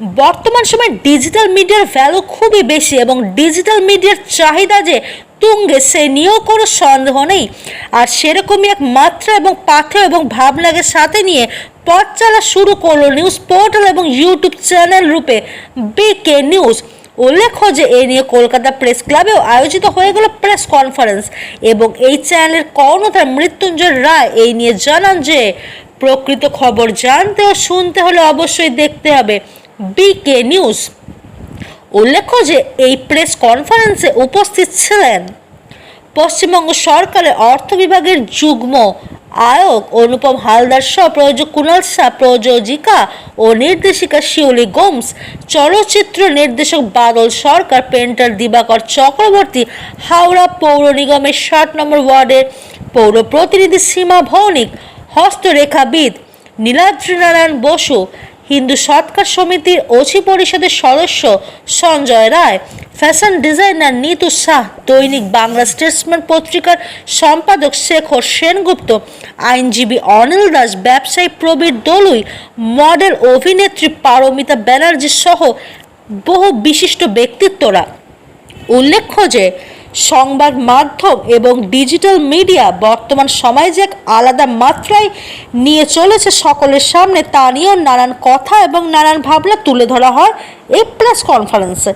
বর্তমান সময়ে ডিজিটাল মিডিয়ার ভ্যালু খুবই বেশি এবং ডিজিটাল মিডিয়ার চাহিদা যে তুঙ্গে, সে নিয়েও কোনো সন্দেহ নেই। আর সেরকমই এক মাত্রা এবং পাথেয় এবং ভাবনাকে সাথে নিয়ে পথ চলা শুরু করল নিউজ পোর্টাল এবং ইউটিউব চ্যানেল রূপে বিকে নিউজ উল্লেখ্য যে, এ নিয়ে কলকাতা প্রেস ক্লাবেও আয়োজিত হয়ে গেল প্রেস কনফারেন্স এবং এই চ্যানেলের কর্ণধার মৃত্যুঞ্জয় রায় এই নিয়ে জানান যে, প্রকৃত খবর জানতে ও শুনতে হলে অবশ্যই দেখতে হবে। বিকে নিউজ উল্লেখ্য যে, এই প্রেস কনফারেন্সে উপস্থিত ছিলেন পশ্চিমবঙ্গ সরকারের অর্থ বিভাগের যুগ্ম আয়োগ অনুপম হালদার সহ প্রযোজক কুণাল শাহ প্রযোজিকা ও নির্দেশিকা শিউলি গোমস, চলচ্চিত্র নির্দেশক বাদল সরকার পেন্টার দিবাকর চক্রবর্তী, হাওড়া পৌর নিগমের ষাট নম্বর ওয়ার্ডের পৌর প্রতিনিধি সীমা ভৌনিক, হস্তরেখাবিদ নীলাদ্রিনারায়ণ বসু হিন্দু সৎকার সমিতির ওসি পরিষদের সদস্য সঞ্জয় রায় ফ্যাশন ডিজাইনার নিতু শাহ, দৈনিক বাংলা স্টেটসম্যান পত্রিকার সম্পাদক শেখর সেনগুপ্ত, আইনজীবী অনিল দাস, ব্যবসায়ী প্রবীর দলুই মডেল অভিনেত্রী পারমিতা ব্যানার্জি সহ বহু বিশিষ্ট ব্যক্তিত্বরা। উল্লেখ্য যে সংবাদ মাধ্যম এবং ডিজিটাল মিডিয়া বর্তমান সময়ে যে এক আলাদা মাত্রায় নিয়ে চলেছে সকলের সামনে, তা নিয়েও নানান কথা এবং নানান ভাবনা তুলে ধরা হয় এই প্রেস কনফারেন্সে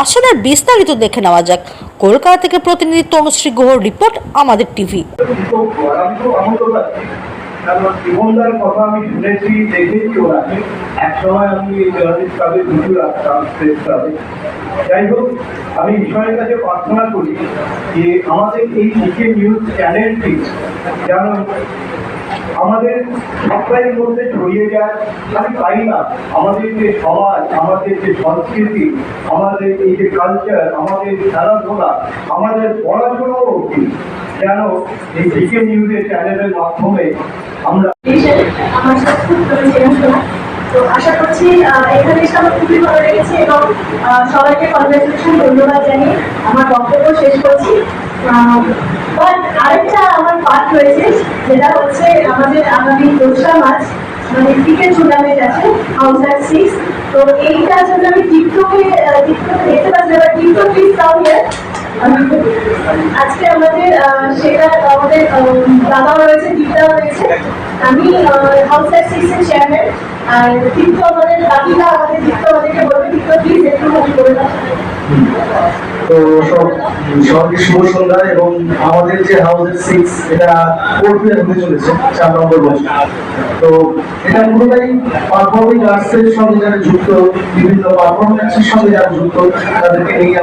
আসলে বিস্তারিত দেখে নেওয়া যাক। কলকাতা থেকে প্রতিনিধি তনুশ্রী গুহর রিপোর্ট, আমাদের টিভি। কারণ জীবনদার কথা আমি শুনেছি, দেখেছি ওনাকে এক সময় আমি এই জার্নালিস্ট ক্লাবে দুটো রাখতাম প্রেস ক্লাবে যাই হোক, আমি ঈশ্বরের কাছে প্রার্থনা করি যে আমাদের এই জিকে নিউজ চ্যানেলটি যেন আমাদের সবাই মধ্যে ছড়িয়ে যায়। আমি পাই না। আমাদের যে সমাজ, আমাদের যে সংস্কৃতি, আমাদের এই যে কালচার আমাদের খেলাধুলা, আমাদের পড়াশোনাও অবধি যেন এই জিকে নিউজের চ্যানেলের মাধ্যমে আমরা আমার সাথে খুব চেনাশোনা তো আশা করছি এখানে এসে আমার খুবই ভালো লেগেছে এবং সবাইকে কনগ্রেচুলেশন ধন্যবাদ জানিয়ে আমার বক্তব্য শেষ করছি। আরেকটা আমার পার্ট রয়েছে, যেটা হচ্ছে আমাদের আগামী দোসরা মার্চ মানে ক্রিকেট টুর্নামেন্ট আছে হাউস অ্যাট সিক্স তো এইটার জন্য আমি টিকটকে টিকটকে দেখতে পাচ্ছি এবার টিকটক প্লিজ হিয়ার আজকে আমাদের সেটা আমাদের দাদাও রয়েছে রয়েছে। আমি হাউস চেয়ারম্যান আর কিন্তু আমাদের আমাদের কিন্তু আমাদেরকে বলবে কিন্তু প্লিজ একটু এবং আমাদের যে সিক্স এটা চলেছে? চার নম্বর তো এটা সঙ্গে যারা যুক্ত, বিভিন্ন পারফরমেন্সের সঙ্গে যারা যুক্ত, তাদেরকে